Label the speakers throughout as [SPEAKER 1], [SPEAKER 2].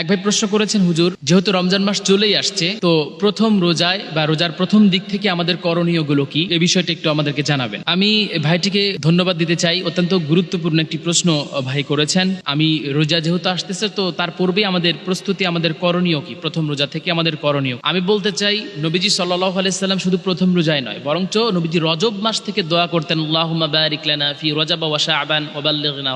[SPEAKER 1] এক ভাই প্রশ্ন করেছেন, হুজুর, যেহেতু রমজান মাস চলেই আসছে, তো প্রথম রোজায় বা রোজার প্রথম দিক থেকে আমাদের করণীয়গুলো কি? এই বিষয়টা একটু আমাদেরকে জানাবেন। আমি ভাইটিকে ধন্যবাদ দিতে চাই। অত্যন্ত গুরুত্বপূর্ণ একটি প্রশ্ন ভাই করেছেন। আমি রোজা যেহেতু আসতেছে, তো তার পূর্বেই আমাদের প্রস্তুতি, আমাদের করণীয় কি? প্রথম রোজা থেকে আমাদের করণীয়। আমি বলতে চাই, নবীজি সাল্লাহ আলাইসাল্লাম শুধু প্রথম রোজায় নয়, বরঞ্চ নবীজি রজব মাস থেকে দোয়া করতেন ফি রজাব বাল্লিগনা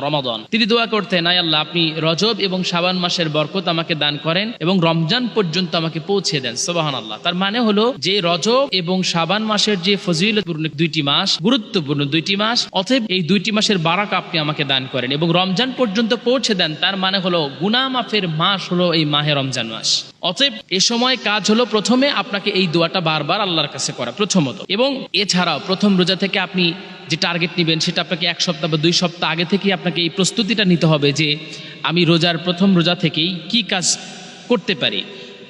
[SPEAKER 1] তিনি দোয়া করতেন, আয় আল্লাহ, আপনি রজব এবং শাবান মাসের বরকত আমাকে দান করেন এবং রমজান পর্যন্ত আমাকে পৌঁছে দেন সুবহান আল্লাহ তার মানে হলো যে রজব এবং শাবান মাসের যে ফজিলতপূর্ণ দুইটি মাস, গুরুত্বপূর্ণ দুইটি মাস, অতএব এই দুইটি মাসের বারাক আপনি আমাকে দান করেন এবং রমজান পর্যন্ত পৌঁছে দেন, তার মানে হলো গুনাহ মাফের মাস হলো এই মাহে রমজান মাস। অতএব এ সময় কাজ হলো প্রথমে আপনাকে এই দোয়াটা বারবার আল্লাহর কাছে করা, প্রথমত। এবং এছাড়াও প্রথম রোজা থেকে আপনি যে টার্গেট নেবেন, সেটা আপনাকে এক সপ্তাহ বা দুই সপ্তাহ আগে থেকেই আপনাকে এই প্রস্তুতিটা নিতে হবে যে আমি রোজার প্রথম রোজা থেকেই কি কাজ করতে পারি।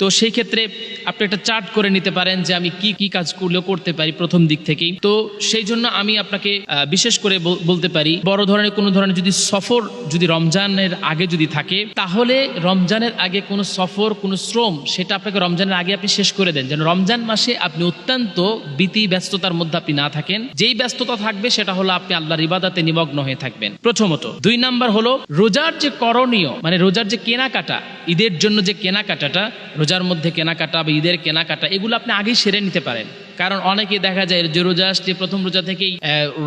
[SPEAKER 1] তো সেই ক্ষেত্রে আপনি একটা চার্ট করে নিতে পারেন যে আমি কি কি কাজ করলেও করতে পারি প্রথম দিক থেকেই। তো সেই জন্য আমি আপনাকে বিশেষ করে বলতে পারি, বড় ধরনের কোনো ধরনের যদি সফর যদি রমজানের আগে যদি থাকে, তাহলে রমজানের আগে কোনো সফর, কোনো শ্রম, সেটা আপনাকে রমজানের আগে আপনি শেষ করে দেন। যেন রমজান মাসে আপনি অত্যন্ত বিতি ব্যস্ততার মধ্যে আপনি না থাকেন। যেই ব্যস্ততা থাকবে, সেটা হলো আপনি আল্লাহর ইবাদাতে নিমগ্ন হয়ে থাকবেন। প্রথমত। দুই নাম্বার হলো, রোজার যে করণীয় মানে রোজার যে কেনাকাটা, ঈদের জন্য যে কেনাকাটাটা রোজার মধ্যে কেনাকাটা বা ঈদের কেনাকাটা, এগুলো আপনি আগেই সেরে নিতে পারেন। কারণ অনেকে দেখা যায় যে রোজা আসছে প্রথম রোজা থেকেই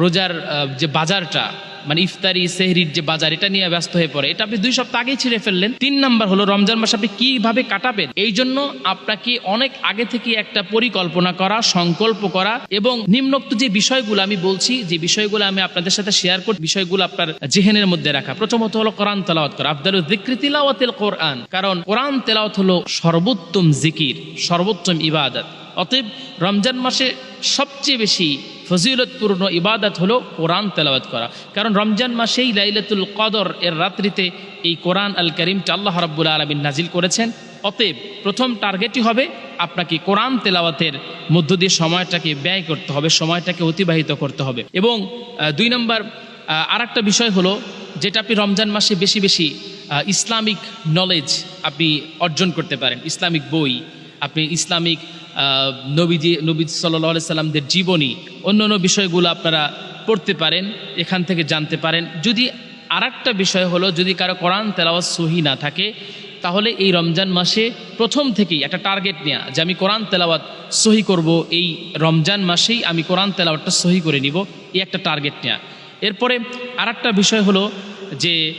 [SPEAKER 1] রোজার যে বাজারটা মানে ইফতারি, সেহরির যে বাজার, এটা নিয়ে ব্যস্ত হয়ে পড়ে। এটা আপনি দুই সপ্তাহ আগেই ছিঁড়ে ফেললেন। তিন নাম্বার হলো, রমজান মাস আপনি কীভাবে কাটাবেন? এই জন্য আপনাকে অনেক আগে থেকে একটা পরিকল্পনা করা, সংকল্প করা এবং নিম্নোক্ত যে বিষয়গুলো আমি বলছি, যে বিষয়গুলো আমি আপনাদের সাথে শেয়ার করি, বিষয়গুলো আপনার জেহেনের মধ্যে রাখা। প্রথমত হলো, কোরআন তেলাওয়াত করা। আফদাল জিক্রি তিলাওয়াতিল কোরআন। কারণ কোরআন তেলাওয়াত হলো সর্বোত্তম জিকির, সর্বোত্তম ইবাদত। অতএব রমজান মাসে সবচেয়ে বেশি ফজিলতপূর্ণ ইবাদত হলো কোরআন তেলাওয়াত করা। কারণ রমজান মাসেই লাইলাতুল কদর এর রাত্রিতে এই কোরআন আল করিমটা আল্লাহ রাব্বুল আলমিন নাজিল করেছেন। অতএব প্রথম টার্গেটই হবে আপনাকে কোরআন তেলাওয়াতের মধ্য দিয়ে সময়টাকে ব্যয় করতে হবে, সময়টাকে অতিবাহিত করতে হবে। এবং দুই নম্বর আর একটা বিষয় হলো যেটা আপনি রমজান মাসে বেশি বেশি ইসলামিক নলেজ আপনি অর্জন করতে পারেন। ইসলামিক বই, আপনি ইসলামিক নবীজি নবী সাল্লাহ সাল্লামদের জীবনী, অন্য অন্য বিষয়গুলো আপনারা পড়তে পারেন, এখান থেকে জানতে পারেন। যদি আর বিষয় হলো, যদি কারও কোরআন তেলাওয়াত সহি না থাকে, তাহলে এই রমজান মাসে প্রথম থেকেই একটা টার্গেট নেওয়া যে আমি কোরআন তেলাওয়াত সহি করব, এই রমজান মাসেই আমি কোরআন তেলাওয়াতটা সহি করে নিব, এই একটা টার্গেট নেওয়া এরপরে আর বিষয় হলো যে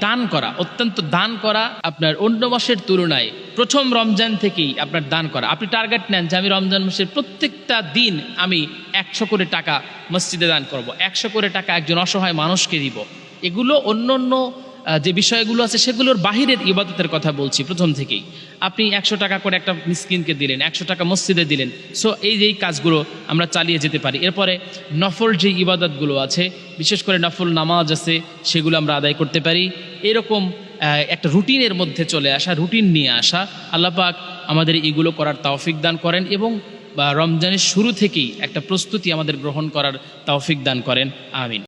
[SPEAKER 1] দান করা, অত্যন্ত দান করা আপনার অন্য মাসের তুলনায় প্রথম রমজান থেকেই আপনার দান করা। আপনি টার্গেট নেন যে আমি রমজান মাসের প্রত্যেকটা দিন আমি একশো করে টাকা মসজিদে দান করব, একশো করে টাকা একজন অসহায় মানুষকে দিব। এগুলো অন্য অন্য যে বিষয়গুলো আছে সেগুলোর বাহিরের ইবাদতের কথা বলছি প্রথম থেকেই। আপনি একশো টাকা করে একটা মিসকিনকে দিলেন, একশো টাকা মসজিদে দিলেন। সো এই যে এই কাজগুলো আমরা চালিয়ে যেতে পারি। এরপরে নফল যে ইবাদতগুলো আছে, বিশেষ করে নফল নামাজ আছে, সেগুলো আমরা আদায় করতে পারি। এরকম একটা রুটিনের মধ্যে চলে আসা, রুটিন নিয়ে আসা আল্লাপাক আমাদের এগুলো করার তাওফিক দান করেন এবং বা রমজানের শুরু থেকেই একটা প্রস্তুতি আমাদের গ্রহণ করার তাওফিক দান করেন। আমিন।